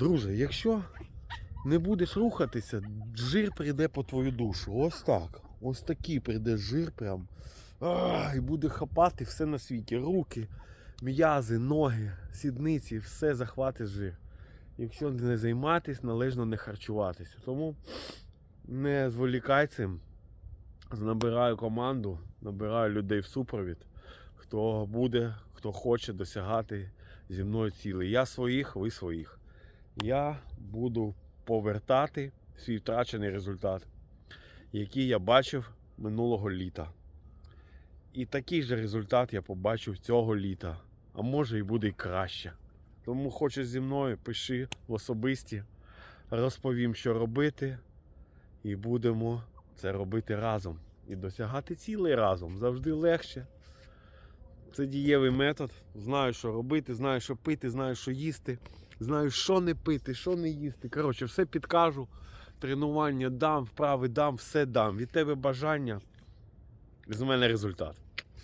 Друже, якщо не будеш рухатися, жир прийде по твою душу. Ось так. Ось такий прийде жир прям. А, і буде хапати все на світі. Руки, м'язи, ноги, сідниці, все захватить жир. Якщо не займатися, належно не харчуватися. Тому не зволікай цим. Набираю команду, набираю людей в супровід, хто буде, хто хоче досягати зі мною цілей. Я своїх, ви своїх. Я буду повертати свій втрачений результат, який я бачив минулого літа. І такий же результат я побачив цього літа, а може і буде і краще. Тому хочеш зі мною, пиши в особисті, розповім, що робити, і будемо це робити разом. І досягати цілей разом завжди легше. Це дієвий метод. Знаю, що робити, знаю, що пити, знаю, що їсти, знаю, що не пити, що не їсти. Коротше, все підкажу. Тренування дам, вправи дам, все дам. Від тебе бажання, з мене результат.